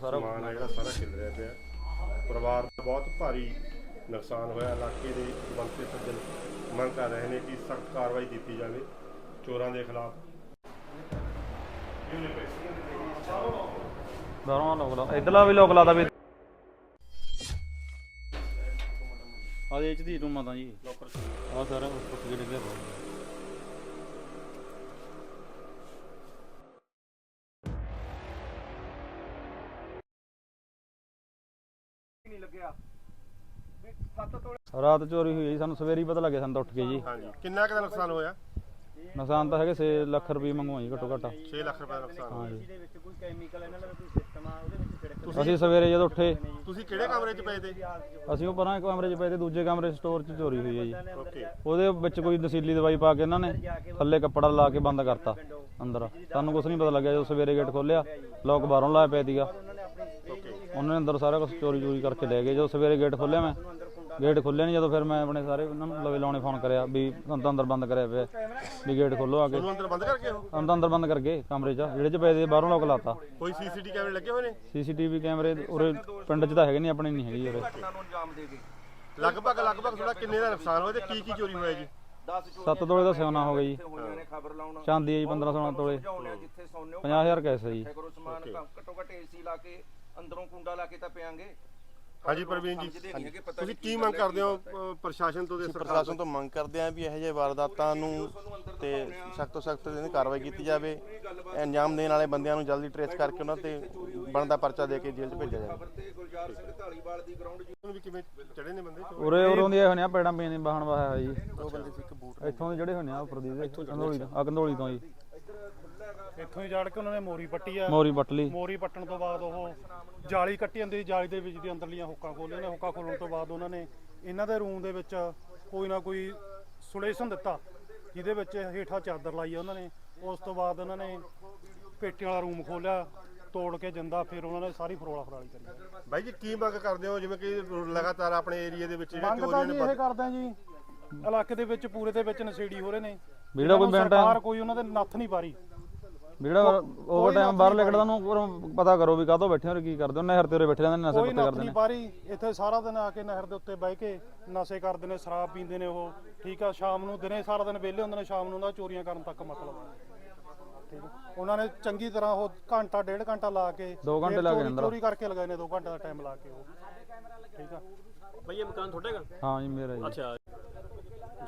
ਜਿਹੜਾ ਸਾਰਾ ਖਿਲ ਰਿਹਾ ਪਿਆ। ਪਰਿਵਾਰ ਦਾ ਬਹੁਤ ਭਾਰੀ ਨੁਕਸਾਨ ਹੋਇਆ। ਇਲਾਕੇ ਦੇ ਬੰਤੇ ਸੱਜਣ ਮੰਗ ਕਰ ਰਹੇ ਨੇ ਕਿ ਸਖਤ ਕਾਰਵਾਈ ਕੀਤੀ ਜਾਵੇ ਚੋਰਾਂ ਦੇ ਖਿਲਾਫ। ਬਾਹਰੋਂ ਲੋਕ ਲਾ। ਇਧਰਲਾ ਵੀ ਲੋਕ ਲਾਦਾ ਵੀ। ਆ ਦੇ ਚ ਦੀ ਰੂਮਾਂ ਤਾਂ ਜੀ। ਆ ਸਾਰਾ ਉੱਪਰ ਜਿਹੜੇ ਗਿਆ ਰਾਤ ਚੋਰੀ ਹੋਈ ਹੈ ਜੀ ਸਾਨੂੰ ਸਵੇਰੇ ਪਤਾ ਲੱਗਿਆ ਸਾਨੂੰ ਤਾਂ ਉੱਠ ਕੇ ਜੀ। ਹਾਂਜੀ। ਕਿੰਨਾ ਕੁ ਦਾ ਨੁਕਸਾਨ ਹੋਇਆ? ਨੁਕਸਾਨ ਤਾਂ ਹੈਗੇ 6 ਲੱਖ ਰੁਪਏ ਮੰਗਵਾਈ ਘੱਟੋ ਘੱਟ। 6 ਲੱਖ ਰੁਪਏ ਦਾ ਨੁਕਸਾਨ ਹਾਂ ਹੋਇਆ ਜੀ ਦੇ ਵਿੱਚ ਕੋਈ ਕੈਮੀਕਲ ਇਹਨਾਂ ਦਾ ਕੋਈ ਸਿਸਟਮ ਆ ਉਹਦੇ ਵਿੱਚ ਛਿੜਕ ਅਸੀਂ ਸਵੇਰੇ ਜਦੋਂ ਉੱਠੇ ਤੁਸੀਂ ਕਿਹੜੇ ਕਮਰੇ 'ਚ ਪਏ ਤੇ? ਅਸੀਂ ਉਹ ਪਰਾਂ ਕਮਰੇ 'ਚ ਪਏ ਤੇ ਦੂਜੇ ਕਮਰੇ ਸਟੋਰ 'ਚ ਚੋਰੀ ਹੋਈ ਹੈ ਜੀ। ਓਕੇ ਉਹਦੇ ਵਿੱਚ ਕੋਈ ਨਸ਼ੀਲੀ ਦਵਾਈ ਪਾ ਕੇ ਇਹਨਾਂ ਨੇ ਥੱਲੇ ਕੱਪੜਾ ਲਾ ਕੇ ਬੰਦ ਕਰਤਾ ਅੰਦਰ। ਸਾਨੂੰ ਕੁਝ ਨਹੀਂ ਪਤਾ ਲੱਗਿਆ ਜਦੋਂ ਸਵੇਰੇ ਗੇਟ ਖੋਲਿਆ ਲੋਕ ਬਾਹਰੋਂ ਲਾਇਆ ਪਿਆ ਸੀਗਾ। ਉਹਨਾਂ ਨੇ ਅੰਦਰ ਸਾਰਾ ਕੁਝ ਚੋਰੀ ਚੋਰੀ ਕਰਕੇ ਲੈ ਗਏ। ਜਦੋਂ ਸਵੇਰੇ ਗੇਟ ਖੋਲਿਆ ਮੈਂ ਗੇਟ ਖੋਲਿਆ ਨਹੀਂ ਜਦੋਂ ਫਿਰ ਮੈਂ ਆਪਣੇ ਸਾਰੇ ਉਹਨਾਂ ਨੂੰ ਲਵੇ ਲਾਉਣੇ ਫੋਨ ਕਰਿਆ ਵੀ ਅੰਦਰ ਅੰਦਰ ਬੰਦ ਕਰਿਆ ਪਿਆ। ਵੀ ਗੇਟ ਖੋਲੋ ਆ ਕੇ। ਤੁਹਾਨੂੰ ਅੰਦਰ ਬੰਦ ਕਰਕੇ ਉਹ? ਅੰਦਰ ਅੰਦਰ ਬੰਦ ਕਰ ਗਏ ਕਮਰੇ 'ਚ ਜਿਹੜੇ 'ਚ ਪਏ ਦੇ ਬਾਹਰੋਂ ਲੋਕ ਲਾਤਾ। ਕੋਈ ਸੀਸੀਟੀ ਕੈਮਰੇ ਲੱਗੇ ਹੋਏ ਨੇ? ਸੀਸੀਟੀਵੀ ਕੈਮਰੇ ਉਰੇ ਪਿੰਡ 'ਚ ਤਾਂ ਹੈਗੇ ਨਹੀਂ ਆਪਣੇ ਨਹੀਂ ਹੈਗੇ ਉਰੇ। ਲਗਭਗ ਲਗਭਗ ਤੁਹਾਡਾ ਕਿੰਨੇ ਦਾ ਨੁਕਸਾਨ ਹੋਇਆ ਤੇ ਕੀ ਕੀ ਚੋਰੀ ਹੋਇਆ ਜੀ? 7 ਤੋਲੇ ਦਾ ਸੋਨਾ ਹੋ ਗਿਆ ਜੀ। ਚਾਂਦੀ ਹੈ ਜੀ 15 16 ਤੋਲੇ। ਜਾਉਣੇ ਜਿੱਥੇ ਸੌਂਨੇ 50000 ਕੈਸ ਹੈ ਜੀ। ਘੱਟੋ ਘੱਟ ਏਸੀ ਲਾ ਕੇ ਅੰਦਰੋਂ ਕੁੰਡਾ ਲਾ ਕੇ ਤਾਂ ਪਿਆਂਗੇ। ਹਾਂਜੀ ਪ੍ਰਵੀਨ ਜੀ ਸਮਝਦੇ ਨਹੀਂ ਹੈਗੇ ਪਤਾ ਤੁਸੀਂ ਕੀ ਮੰਗ ਕਰਦੇ ਹੋ ਅ, ਪ੍ਰਸ਼ਾਸਨ ਤੋਂ ਤੇ ਸਰਕਾਰ ਪ੍ਰਸ਼ਾਸਨ ਤੋਂ ਮੰਗ ਕਰਦੇ ਆਂ ਵੀ ਇਹੋ ਜਿਹੇ ਵਾਰਦਾਤਾਂ ਨੂੰ ਤੇ ਸਖਤ ਤੋਂ ਸਖਤ ਦੀ ਕਾਰਵਾਈ ਕੀਤੀ ਜਾਵੇ ਅੰਜਾਮ ਦੇਣ ਵਾਲੇ ਬੰਦਿਆਂ ਨੂੰ ਜਲਦੀ ਟ੍ਰੇਸ ਕਰਕੇ ਉਹਨਾਂ ਤੇ ਬਣਦਾ ਪਰਚਾ ਦੇ ਕੇ ਜੇਲ੍ਹ 'ਚ ਭੇਜਿਆ ਜਾਵੇ। ਤੇ ਗੁਲਜ਼ਾਰ ਸਿੰਘ ਢਾਲੀਵਾਲ ਦੀ ਗਰਾਊਂਡ ਤੋਂ ਵੀ ਕਿਵੇਂ ਚੜੇ ਨੇ ਬੰਦੇ? ਉਰੇ ਉਰੋਂ ਦੀ ਹੋਣੇ ਆ ਪੈੜਾਂ ਪੀਆਂ ਦੀ ਬਾਹਣ ਵਾਇਆ ਹੋਇਆ ਜੀ। ਉਹ ਬੰਦੇ ਸੀ ਇੱਕ ਬੂਟ ਇੱਥੋਂ ਦੇ ਜਿਹੜੇ ਹੋਣੇ ਆ ਉੱਪਰ ਦੀ ਦੇ ਕੰਦੋਲੀ ਤੋਂ ਆ ਕੰਦੋਲੀ ਤੋਂ ਜੀ। ਇੱਥੋਂ ਹੀ ਜੜ ਕੇ ਉਹਨਾਂ ਨੇ ਮੋਰੀ ਪੱਟੀ ਆ। ਮੋਰੀ ਪਟਲੀ ਮੋਰੀ ਪੱਟਣ ਤੋਂ ਬਾਅਦ ਉਹ ਜਾਲੀ ਕੱਟੀ ਜਾਂਦੀ ਸੀ ਜਾਲੀ ਦੇ ਵਿੱਚ ਦੀ ਅੰਦਰਲੀਆਂ ਹੁੱਕਾਂ ਖੋਲ੍ਹੀਆਂ ਨੇ ਹੁੱਕਾਂ ਖੋਲਣ ਤੋਂ ਬਾਅਦ ਉਹਨਾਂ ਨੇ ਇਹਨਾਂ ਦੇ ਰੂਮ ਦੇ ਵਿੱਚ ਕੋਈ ਨਾ ਕੋਈ ਸੁਲੇਸ਼ਨ ਦਿੱਤਾ ਜਿਹਦੇ ਵਿੱਚ ਹੇਠਾਂ ਚਾਦਰ ਲਾਈ ਆ ਉਹਨਾਂ ਨੇ। ਉਸ ਤੋਂ ਬਾਅਦ ਉਹਨਾਂ ਨੇ ਪੇਟੀਆਂ ਵਾਲਾ ਰੂਮ ਖੋਲਿਆ ਤੋੜ ਕੇ ਜਿੰਦਾ ਫਿਰ ਉਹਨਾਂ ਨੇ ਸਾਰੀ ਫਰੋਲਾ ਫਰਾਲੀ ਕਰੀ। ਬਾਈ ਜੀ ਕੀ ਮੰਗ ਕਰਦੇ ਹੋ? ਜਿਵੇਂ ਕਿ ਲਗਾਤਾਰ ਆਪਣੇ ਏਰੀਆ ਦੇ ਵਿੱਚ ਜਿਹੜੇ ਮੰਗ ਤਾਂ ਜੀ ਇਹ ਕਰਦੇ ਆ ਜੀ। ਇਲਾਕੇ ਦੇ ਵਿੱਚ ਪੂਰੇ ਦੇ ਵਿੱਚ ਨਸ਼ੇੜੀ ਹੋ ਰਹੇ ਨੇ। ਜਿਹੜਾ ਕੋਈ ਬੈਂਟਾ- ਸਰਕਾਰ ਕੋਈ ਉਹਨਾਂ ਦੇ ਨੱਥ ਨਹੀਂ ਪਾਰੀ। ਜਿਹੜਾ ਓਵਰ ਟਾਈਮ ਬਾਹਰ ਲਿਖਦਾ ਉਹਨੂੰ ਪਤਾ ਕਰੋ ਵੀ ਕਾਹਤੋਂ ਬੈਠੇ ਹੋ ਕੀ ਕਰਦੇ ਹੋ ਨਹਿਰ ਤੇ ਉਰੇ ਬੈਠੇ ਰਹਿੰਦੇ ਨੇ ਨਸ਼ੇ ਕੋਈ ਪੱਤੇ ਨੱਥ ਕਰਦੇ ਨਹੀਂ ਨੇ ਪਾਰੀ ਇੱਥੇ ਸਾਰਾ ਦਿਨ ਆ ਕੇ ਨਹਿਰ ਦੇ ਉੱਤੇ ਬਹਿ ਕੇ ਨਸ਼ੇ ਕਰਦੇ ਨੇ ਸ਼ਰਾਬ ਪੀਂਦੇ ਨੇ ਉਹ ਠੀਕ ਆ ਸ਼ਾਮ ਨੂੰ ਦਿਨੇ ਸਾਰਾ ਦਿਨ ਵਿਹਲੇ ਹੁੰਦੇ ਨੇ ਸ਼ਾਮ ਨੂੰ ਉਹਨਾਂ ਦਾ ਚੋਰੀਆਂ ਕਰਨ ਤੱਕ ਮਤਲਬ ਆ। ਠੀਕ ਆ। ਉਹਨਾਂ ਨੇ ਚੰਗੀ ਤਰ੍ਹਾਂ ਉਹ ਘੰਟਾ ਡੇਢ ਘੰਟਾ ਲਾ ਕੇ ਦੋ ਘੰਟੇ ਫਿਰ ਲਾ ਕੇ ਚੋਰੀ- ਅੰਦਰ। ਚੋਰੀ ਕਰਕੇ ਲਗਾਏ ਨੇ 2 ਘੰਟੇ ਦਾ ਟਾਈਮ ਲਾ ਕੇ ਉਹ। ਠੀਕ ਆ। ਬਈ ਇਹ ਮਕਾਨ ਤੁਹਾਡਾ ਹੈਗਾ? ਹਾਂ ਜੀ ਮੇਰਾ ਜੀ ਅੱਛਾ।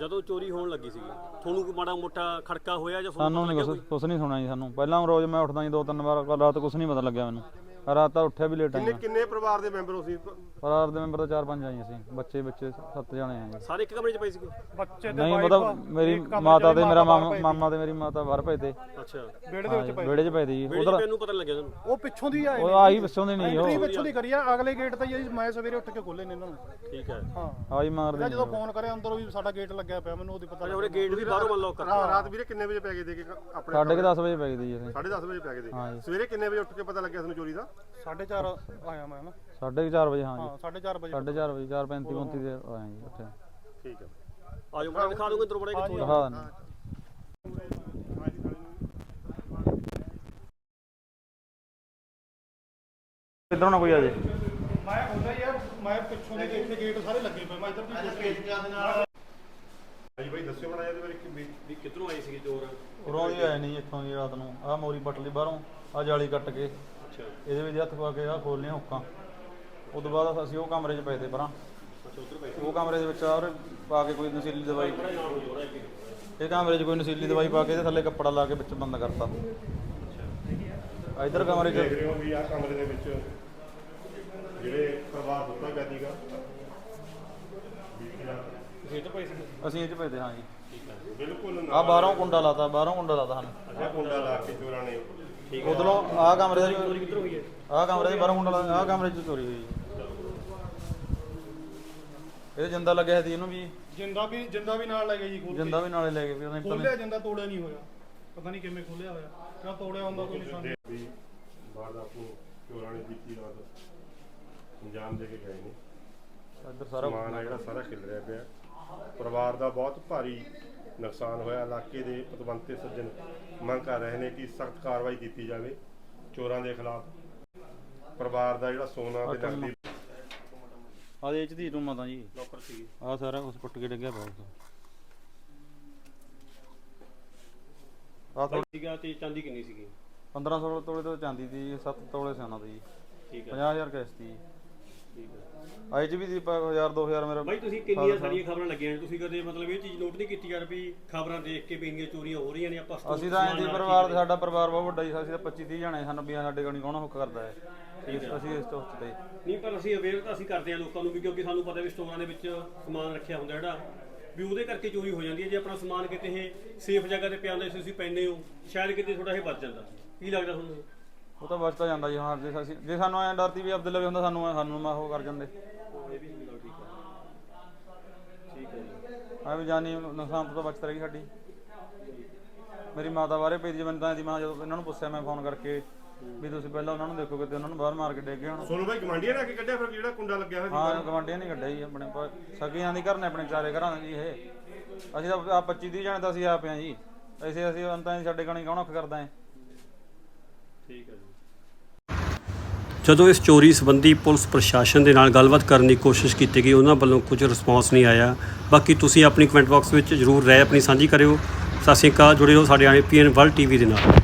ਜਦੋਂ ਚੋਰੀ ਹੋਣ ਲੱਗੀ ਸੀਗੀ ਤੁਹਾਨੂੰ ਕੋਈ ਮਾੜਾ ਮੋਟਾ ਖੜਕਾ ਹੋਇਆ ਜਾਂ ਸਾਨੂੰ ਨਹੀਂ ਕੁਛ ਕੁਛ ਨਹੀਂ ਸੁਣਿਆ ਜੀ ਸਾਨੂੰ। ਪਹਿਲਾਂ ਰੋਜ਼ ਮੈਂ ਉੱਠਦਾ ਜੀ ਦੋ ਤਿੰਨ ਵਾਰ ਰਾਤ ਕੁਛ ਨਹੀਂ ਪਤਾ ਲੱਗਿਆ ਮੈਨੂੰ। ਰਾਤ ਤਾਂ ਉੱਠਿਆ ਵੀ ਲੇਟ ਆਈ ਕਿੰਨੇ ਮੈਂ। ਕਿੰਨੇ ਪਰਿਵਾਰ ਦੇ ਮੈਂਬਰ ਹੋ ਸੀ? ਪਰਿਵਾਰ ਦੇ ਮੈਂਬਰ ਤਾਂ ਚਾਰ ਪੰਜ ਆਈ ਅਸੀਂ ਬੱਚੇ ਬੱਚੇ ਸੱਤ ਜਣੇ ਆ ਜੀ ਸਾਰੇ ਇੱਕ ਕਮਰੇ 'ਚ ਪਏ ਸੀਗੇ? ਬੱਚੇ ਤੇ ਨਹੀਂ wife ਮਤਲਬ ਮੇਰੀ ਇੱਕ ਕਮਰੇ ਮਾਤਾ ਚ ਤੇ ਮੇਰਾ ਮਾਮਾ ਸੀ। ਤੇ ਮੇਰੀ ਮਾਤਾ ਬਾਹਰ ਪਏ ਤੇ। ਅੱਛਾ। ਵਿਹੜੇ ਦੇ ਵਿੱਚ ਜੀ, ਪਏ। ਵਿਹੜੇ 'ਚ ਪਏ ਤੇ ਜੀ ਉਧਰ ਮੈਨੂੰ ਪਤਾ ਲੱਗਿਆ ਤੁਹਾਨੂੰ? ਉਹ ਪਿੱਛੋਂ ਦੀ ਆਏ ਉਹ ਆਹੀ ਪਿੱਛੋਂ ਦੀ ਨਹੀਂ ਐਂਟਰੀ ਉਹ ਪਿੱਛੋਂ ਦੀ ਕਰੀ ਆ ਅਗਲੇ ਗੇਟ ਤੇ ਹੀ ਮੈਂ ਸਵੇਰੇ ਉੱਠ ਕੇ ਖੋਲੇ ਨੇ ਇਹਨਾਂ ਨੂੰ। ਠੀਕ ਹੈ। ਹਾਂ। ਆਹੀ ਮਾਰਦੇ ਨੇ ਜਦੋਂ ਫੋਨ ਕਰਿਆ ਅੰਦਰੋਂ ਵੀ ਸਾਡਾ ਗੇਟ ਲੱਗਿਆ ਪਿਆ ਮੈਨੂੰ ਉਹਦੀ ਪਤਾ ਅੱਛਾ ਉਹਦੇ ਗੇਟ ਵੀ ਬਾਹਰੋਂ ਮੰਨ ਲਓ ਕਰ ਰਾਤ ਵੀਰੇ ਕਿੰਨੇ ਵਜੇ ਪੈ ਗਏ ਦੇ ਆਪਣੇ ਸਾਢੇ ਕੁ 10 ਵਜੇ ਪੈ ਗਈ ਸੀ ਅਸੀਂ 10:30 ਵਜੇ ਪੈ ਗਏ ਦੇ ਜੀ। ਸਵੇਰੇ ਕਿੰਨੇ ਵਜੇ ਉੱਠ ਕੇ ਪਤਾ ਲੱਗਿਆ ਤੁਹਾਨੂੰ ਚੋਰੀ ਦਾ? 4:30 ਆਇਆ ਮੈਂ ਨਾ। ਸਾਢੇ ਕੁ ਚਾਰ ਵਜੇ ਹਾਂ ਜੀ। ਹਾਂ 4:30 ਵਜੇ ਸਾਢੇ ਚਾਰ ਵਜੇ 4:35 35 ਦੇ ਆਏ ਜੀ ਉੱਥੇ। ਠੀਕ ਹੈ। ਆਜੋ ਮੈਂ ਦਿਖਾ ਦੂੰਗਾ ਅੰਦਰ ਬੜੇ ਕਿੱਥੋਂ ਆ। ਦਿਖਾ ਦਿੰਦੇ ਇਧਰੋਂ ਨਾ ਕੋਈ ਆ ਜੇ? ਮੈਂ ਹੁੰਦਾ ਯਾਰ ਮੈਂ ਪਿੱਛੋਂ ਦੇ ਇੱਥੇ ਗੇਟ ਸਾਰੇ ਲੱਗੇ ਪਏ ਮੈਂ ਇੱਧਰ ਦੀ ਹਾਂਜੀ ਬਾਈ ਦੱਸਿਓ ਬਣਾ ਇਹਦੇ ਬਾਰੇ ਕਿ ਵੀ ਵੀ ਕਿੱਧਰੋਂ ਆਏ ਸੀਗੇ ਚੋਰ? ਉਰੋਂ ਦੀ ਆਏ ਨਹੀਂ ਇੱਥੋਂ ਦੀ ਰਾਤ ਨੂੰ। ਆਹ ਮੋਰੀ ਪੱਟ ਲਈ ਬਾਹਰੋਂ ਆਹ ਜਾਲੀ ਕੱਟ ਕੇ। ਅੱਛਾ। ਇਹਦੇ ਵਿੱਚ ਹੱਥ ਪਾ ਕੇ ਆਹ ਖੋਲ੍ਹਲੀਆਂ ਹੁੱਕਾਂ। ਉਸ ਤੋਂ ਬਾਅਦ ਅਸੀਂ ਉਹ ਕਮਰੇ 'ਚ ਪਏ ਤੇ ਪਰਾਂ। ਅੱਛਾ ਉਧਰ ਪਏ ਉਹ ਕਮਰੇ ਦੇ ਵਿੱਚ ਔਰ ਪਾ ਕੇ ਕੋਈ ਨਸ਼ੀਲੀ ਦਵਾਈ। ਇਹ ਕਮਰੇ 'ਚ ਕੋਈ ਨਸ਼ੀਲੀ ਦਵਾਈ ਪਾ ਕੇ ਇਹਦੇ ਥੱਲੇ ਕੱਪੜਾ ਲਾ ਕੇ ਵਿੱਚ ਬੰਦ ਕਰਤਾ। ਇਧਰ ਕਮਰੇ 'ਚ ਦੇਖ ਰਹੇ ਹੋ ਵੀ ਆਹ ਕਮਰੇ ਦੇ ਵਿੱਚ ਜਿਹੜੇ ਪਰਿਵਾਰ ਸੁੱਤਾ ਪਿਆ ਸੀਗਾ। ਇਹ ਤਾਂ ਪਏ ਸੀਗੇ ਅਸੀਂ ਇਹ 'ਚ ਪਏ ਤੇ ਹਾਂ ਜੀ। ਬਿਲਕੁਲ ਆਹ ਬਾਹਰੋਂ ਕੁੰਡਾ ਲਾਤਾ ਬਾਹਰੋਂ ਕੁੰਡਾ ਲਾਤਾ ਸਾਨੂੰ। ਅੱਛਾ ਕੁੰਡਾ ਲਾ ਕੇ ਚੋਰਾਂ ਨੇ। ਉਧਰੋਂ ਆਹ ਕਮਰੇ ਦਾ ਚੋਰੀ ਕਿੱਧਰ ਹੋਈ ਹੈ? ਆਹ ਕਮਰੇ ਦੇ ਬਾਹਰੋਂ ਕੁੰਡਾ ਲਾ ਆਹ ਕਮਰੇ 'ਚ ਚੋਰੀ ਹੋਈ ਜੀ ਇਹਦੇ ਜਿੰਦਾ ਲੱਗਿਆ ਸੀ ਇਹਨੂੰ ਵੀ। ਜਿੰਦਾ ਵੀ ਜਿੰਦਾ ਵੀ ਨਾਲ ਲੈ ਗਏ ਜੀ ਖੋਲ ਕੇ। ਜਿੰਦਾ ਵੀ ਨਾਲੇ ਲੈ ਗਏ ਵੀ ਉਹਨੇ ਪਤਾ ਖੋਲਿਆ ਜਿੰਦਾ ਤੋੜਿਆ ਨਹੀਂ ਹੋਇਆ। ਪਤਾ ਨਹੀਂ ਕਿਵੇਂ ਖੋਲਿਆ ਹੋਇਆ। ਕਿਉਂ ਤੋੜਿਆ ਹੁੰਦਾ ਕੋਈ ਨਿਸ਼ਾਨ। ਦੇ ਵੀ ਵਾਰਦਾਤ ਨੂੰ ਚੋਰਾਂ ਨੇ ਕੀਤੀ ਰਾਤ। ਅੰਜਾਮ ਦੇ ਕੇ ਗਏ ਨੇ। ਨਹੀਂ ਇੱਧਰ ਸਾਰਾ ਸਮਾਨ ਆ ਜਿਹੜਾ ਸਾਰਾ ਖਿਲ ਰਿਹਾ ਪਿਆ। ਪਰਿਵਾਰ ਦਾ ਬਹੁਤ ਭਾਰੀ ਨੁਕਸਾਨ ਹੋਇਆ ਇਲਾਕੇ ਦੇ ਪਤਵੰਤੇ ਸੱਜਣ ਮੰਗ ਕਰ ਰਹੇ ਨੇ ਕਿ ਸਖਤ ਕਾਰਵਾਈ ਕੀਤੀ ਜਾਵੇ ਚੋਰਾਂ ਦੇ ਖਿਲਾਫ। ਪਰਿਵਾਰ ਦਾ ਜਿਹੜਾ ਸੋਨਾ ਤੇ ਨਕਦੀ ਆ ਦੇ ਚ ਦੀ ਰੂਮਾਂ ਤਾਂ ਜੀ। ਲੋਕਰ ਸੀਗੇ। ਆ ਸਾਰਾ ਕੁਝ ਟੁੱਟ ਕੇ ਡਿੱਗਿਆ ਪਿਆ ਉੱਥੇ। ਆਹ ਬਾਈ ਸੀਗਾ ਤੇ ਚਾਂਦੀ ਕਿੰਨੀ ਸੀਗੀ? 1500 ਤੋਲੇ ਤੋਂ ਚਾਂਦੀ ਦੀ 7 ਤੋਲੇ ਸੋਨਾ ਦੀ। ਠੀਕ ਹੈ 50000 ਕੈਸ਼ ਦੀ ਠੀਕ ਹੈ ਆਈ ਚ ਵੀ ਦੀ 1000 2000 ਮੇਰਾ ਬਾਈ ਤੁਸੀਂ ਕਿੰਨੀਆਂ ਸਾਰੀਆਂ ਖਬਰਾਂ ਲੱਗੀਆਂ ਨੇ? ਤੁਸੀਂ ਕਦੇ ਮਤਲਬ ਇਹ ਚੀਜ਼ ਨੋਟ ਨਹੀਂ ਕੀਤੀ ਯਾਰ ਵੀ ਖਬਰਾਂ ਦੇਖ ਕੇ ਵੀ ਇੰਨੀਆਂ ਚੋਰੀਆਂ ਹੋ ਰਹੀਆਂ ਨੇ ਆਪਾਂ ਸਟੋਰ ਅਸੀਂ ਤਾਂ ਐਂ ਸਮਾਨ ਜੀ ਨਾਲ ਪਰਿਵਾਰ ਠੀਕ ਸਾਡਾ ਪਰਿਵਾਰ ਬਹੁਤ ਵੱਡਾ ਜੀ ਅਸੀਂ ਤਾਂ 25 30 ਜਣੇ ਸਾਨੂੰ ਵੀ ਸਾਡੇ ਕੋਲ ਕੌਣ ਹੁੱਕ ਕਰਦਾ ਹੈ। ਇਸ- ਅਸੀਂ ਇਸ ਤੋਂ ਤੇ ਨਹੀਂ ਪਰ ਅਸੀਂ ਅਵੇਅਰ ਤਾਂ ਅਸੀਂ ਕਰਦੇ ਹਾਂ ਲੋਕਾਂ ਨੂੰ ਵੀ ਕਿਉਂਕਿ ਸਾਨੂੰ ਪਤਾ ਵੀ ਸਟੋਰਾਂ ਦੇ ਵਿੱਚ ਸਮਾਨ ਰੱਖਿਆ ਹੁੰਦਾ ਜਿਹੜਾ। ਵੀ ਉਹਦੇ ਕਰਕੇ ਚੋਰੀ ਹੋ ਜਾਂਦੀ ਹੈ ਜੇ ਆਪਣਾ ਸਮਾਨ ਕਿਤੇ ਇਹ ਸੇਫ ਜਗ੍ਹਾ ਤੇ ਪਿਆ ਹੁੰਦਾ ਸੀ ਤੁਸੀਂ ਪੈਂਦੇ ਹੋ ਸ਼ਾਇਦ ਕਿਤੇ ਥੋੜਾ ਇਹ ਬਚ ਜਾਂਦਾ। ਕੀ ਲੱਗਦਾ ਤੁਹਾਨੂੰ? ਉਹ ਤਾਂ ਬਚਦਾ ਜਾਂਦਾ ਜੀ ਹਾਂ ਜੇ ਅਸੀਂ ਜੇ ਸਾਨੂੰ ਐਂ ਡਰਤੀ ਵੀ ਅਬਦੁੱਲਾ ਵੀ ਹੁੰਦਾ ਸਾਨੂੰ ਐਂ- ਸਾਨੂੰ ਮੈਂ ਉਹ ਕਰ ਜਾਂਦੇ। ਇਹ ਵੀ ਗੱਲ ਠੀਕ ਹੈ ਠੀਕ ਹੈ ਜੀ। ਐ ਵੀ ਜਾਨੀ ਨੁਕਸਾਨ ਤੋਂ ਬਚਤ ਰਹੀ ਸਾਡੀ। ਮੇਰੀ ਮਾਤਾ ਬਾਹਰੇ ਪਈ ਮੈਨੂੰ ਤਾਂ ਦੀ ਮਾਂ ਜਦੋਂ ਇਹਨਾਂ ਨੂੰ ਪੁੱਛਿਆ ਮੈਂ ਫੋਨ ਕਰਕੇ ਵੀ ਤੁਸੀਂ ਪਹਿਲਾਂ ਉਹਨਾਂ ਨੂੰ ਦੇਖੋ ਕਿਤੇ ਉਹਨਾਂ ਨੂੰ ਬਾਹਰ ਮਾਰ ਕੇ ਡੇਗੇ ਹੁਣ। ਸੋਨੂੰ ਬਾਈ ਗਵਾਂਡੀਆਂ ਨੇ ਆ ਕੇ ਕੱਢਿਆ ਫਿਰ ਜਿਹੜਾ ਕੁੰਡਾ ਲੱਗਿਆ ਹੋਇਆ ਹਾਂ ਗਵਾਂਡੀਆਂ ਨਹੀਂ ਕੱਢਿਆ ਜੀ ਆਪਣੇ ਪ- ਸਕੀਆਂ ਦੀ ਘਰ ਨੇ ਆਪਣੇ ਚਾਰੇ ਘਰਾਂ ਦੇ ਜੀ ਇਹ। ਅਸੀਂ ਤਾਂ ਆ 25 30 ਜਣੇ ਤਾਂ ਅਸੀਂ ਆਪ ਆ ਜੀ। ਐਸੇ ਅਸੀਂ ਅੰਤਾਂ ਸਾਡੇ ਗਾਣੀ ਕੌਣ ਅੱਖ ਕਰਦਾ ਹੈ ਠੀਕ ਹੈ ਜੀ। ਜਦੋਂ ਇਸ ਚੋਰੀ ਸੰਬੰਧੀ ਪੁਲਿਸ ਪ੍ਰਸ਼ਾਸਨ ਦੇ ਨਾਲ ਗੱਲਬਾਤ ਕਰਨ ਦੀ ਕੋਸ਼ਿਸ਼ ਕੀਤੀ ਗਈ, ਉਹਨਾਂ ਵੱਲੋਂ ਕੁਝ ਰਿਸਪੌਂਸ ਨਹੀਂ ਆਇਆ। ਬਾਕੀ ਤੁਸੀਂ ਆਪਣੀ ਕਮੈਂਟ ਬਾਕਸ ਵਿੱਚ ਜ਼ਰੂਰ ਰਾਏ ਆਪਣੀ ਸਾਂਝੀ ਕਰਿਓ। ਸਤਿ ਸ਼੍ਰੀ ਅਕਾਲ, ਜੁੜੇ ਰਹੋ ਸਾਡੇ ਆਣੇ ਪੀਐਨ ਵਰਲਡ ਟੀਵੀ ਦੇ ਨਾਲ।